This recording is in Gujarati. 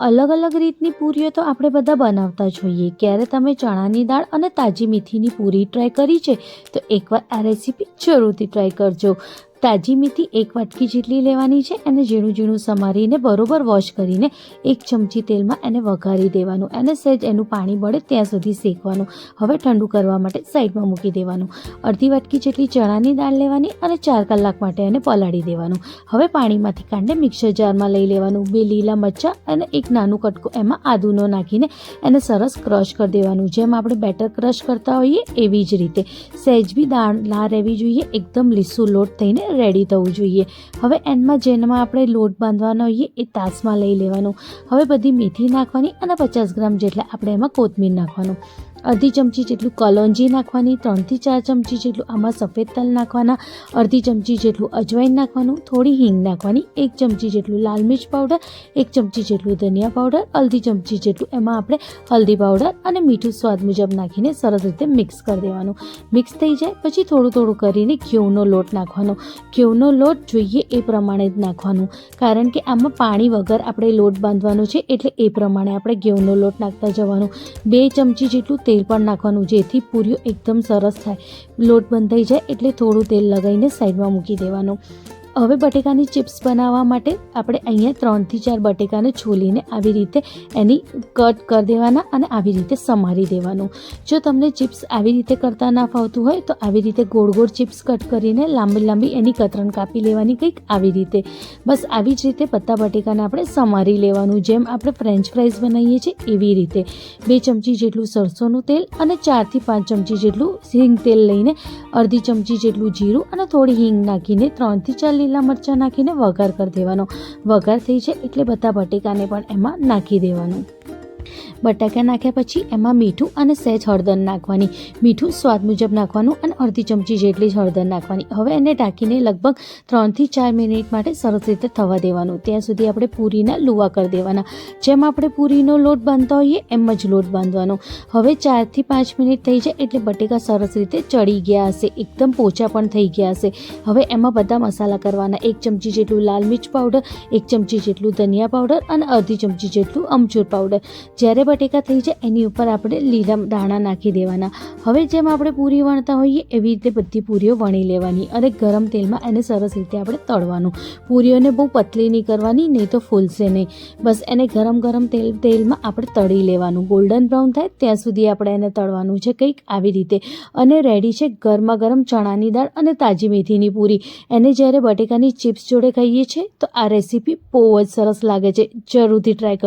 અલગ અલગ રીતની પૂરીઓ તો આપણે બધા બનાવતા જોઈએ. ક્યારે તમે ચણાની દાળ અને તાજી મેથીની પૂરી ટ્રાય કરી છે, તો એકવાર આ રેસીપી જરૂરથી ટ્રાય કરજો. તાજી મેથી એક વાટકી જેટલી લેવાની છે એને ઝીણું ઝીણું સમારીને બરોબર વોશ કરીને એક ચમચી તેલમાં એને વઘારી દેવાનું એને સહેજ એનું પાણી બળે ત્યાં સુધી શેકવાનું. હવે ઠંડુ કરવા માટે સાઈડમાં મૂકી દેવાનું. અડધી વાટકી જેટલી ચણાની દાળ લેવાની અને ચાર કલાક માટે એને પલાળી દેવાનું. હવે પાણીમાંથી કાંડે મિક્સર જારમાં લઈ લેવાનું. બે લીલા મરચાં અને એક નાનું કટકો એમાં આદુનો નાખીને એને સરસ ક્રશ કરી દેવાનું. જેમ આપણે બેટર ક્રશ કરતા હોઈએ એવી જ રીતે. સહેજ બી દાળ ના રહેવી જોઈએ. એકદમ લીસું લોટ થઈને રેડી થવું જોઈએ. હવે એન્ડમાં જેનમાં આપણે લોટ બાંધવાનો હોઈએ એ તાસમાં લઈ લેવાનું. હવે બધી મેથી નાખવાની અને પચાસ ગ્રામ જેટલા આપણે એમાં કોથમીર નાખવાનું. અડધી ચમચી જેટલું કલોંજી નાખવાની, ત્રણથી ચાર ચમચી જેટલું આમાં સફેદ તલ નાખવાના, અડધી ચમચી જેટલું અજવાઈન નાખવાનું, થોડી હિંગ નાખવાની, એક ચમચી જેટલું લાલ મિર્ચ પાવડર, એક ચમચી જેટલું ધનિયા પાવડર, અડધી ચમચી જેટલું એમાં આપણે હલ્દી પાવડર અને મીઠું સ્વાદ મુજબ નાખીને સરસ રીતે મિક્સ કરી દેવાનું. મિક્સ થઈ જાય, પછી થોડું થોડું કરીને ઘઉંનો લોટ નાખવાનો. ઘીવનો લોટ જોઈએ એ પ્રમાણે જ નાખવાનું. કારણ કે આમાં પાણી વગર આપણે લોટ બાંધવાનો છે, એટલે એ પ્રમાણે આપણે ઘઉંનો લોટ નાખતા જવાનું. બે ચમચી જેટલું તેલ પણ નાખવાનું, જેથી પૂરીઓ એકદમ સરસ થાય. લોટ બંધ થઈ જાય એટલે થોડું તેલ લગાવીને સાઈડમાં મૂકી દેવાનું. હવે બટેકાની ચિપ્સ બનાવવા માટે આપણે અહીંયા ત્રણથી ચાર બટેકાને છોલીને આવી રીતે એની કટ કરી દેવાના અને આવી રીતે સમારી દેવાનું. જો તમને ચિપ્સ આવી રીતે કરતા ના ફાવતું હોય તો આવી રીતે ગોળ ગોળ ચિપ્સ કટ કરીને લાંબી લાંબી એની કતરણ કાપી લેવાની કંઈક આવી રીતે. બસ આવી જ રીતે પત્તા બટેકાને આપણે સમારી લેવાનું. જેમ આપણે ફ્રેન્ચ ફ્રાઈઝ બનાવીએ છીએ એવી રીતે. બે ચમચી જેટલું સરસોનું તેલ અને ચારથી પાંચ ચમચી જેટલું હિંગ તેલ લઈને અડધી ચમચી જેટલું જીરું અને થોડી હિંગ નાખીને ત્રણથી ચાર લીલા મરચાં નાખીને વઘાર કરી દેવાનો. વઘાર થઈ જાય એટલે બધા બટેકાને પણ એમાં નાખી દેવાનું. બટાકા નાખ્યા પછી એમાં મીઠું અને સહેજ હળદર નાખવાની. મીઠું સ્વાદ મુજબ નાખવાનું અને અડધી ચમચી જેટલી જ હળદર નાખવાની. હવે એને ઢાંકીને લગભગ ત્રણથી ચાર મિનિટ માટે સરસ રીતે થવા દેવાનું. ત્યાં સુધી આપણે પૂરીના લુવા કરી દેવાના. જેમ આપણે પૂરીનો લોટ બાંધતા હોઈએ, એમ જ લોટ બાંધવાનો. હવે ચારથી પાંચ મિનિટ થઈ જાય એટલે બટેકા સરસ રીતે ચડી ગયા હશે. એકદમ પોચા પણ થઈ ગયા હશે. હવે એમાં બધા મસાલા કરવાના. એક ચમચી જેટલું લાલ મિર્ચ પાવડર, એક ચમચી જેટલું ધનિયા પાવડર અને અડધી ચમચી જેટલું અમચૂર પાવડર. જ્યારે બટેકા થઈ જાય, એની ઉપર આપણે લીલા દાણા નાખી દેવાના. હવે જેમ આપણે પૂરી વણતા હોઈએ, એવી રીતે બધી પૂરીઓ વણી લેવાની અને ગરમ તેલમાં એને સરસ રીતે આપણે તળવાનું. પૂરીઓને બહુ પતલી નહીં કરવાની, નહીં તો ફૂલશે નહીં. બસ એને ગરમ ગરમ તેલ, તેલમાં આપણે તળી લેવાનું. ગોલ્ડન બ્રાઉન થાય ત્યાં સુધી આપણે એને તળવાનું છે કંઈક આવી રીતે. અને રેડી છે ગરમા ગરમ ચણાની દાળ અને તાજી મેથીની પૂરી. એને જ્યારે બટેકાની ચિપ્સ જોડે ખાઈએ છીએ તો આ રેસીપી બહુ જ સરસ લાગે છે. જરૂરથી ટ્રાય કરજો.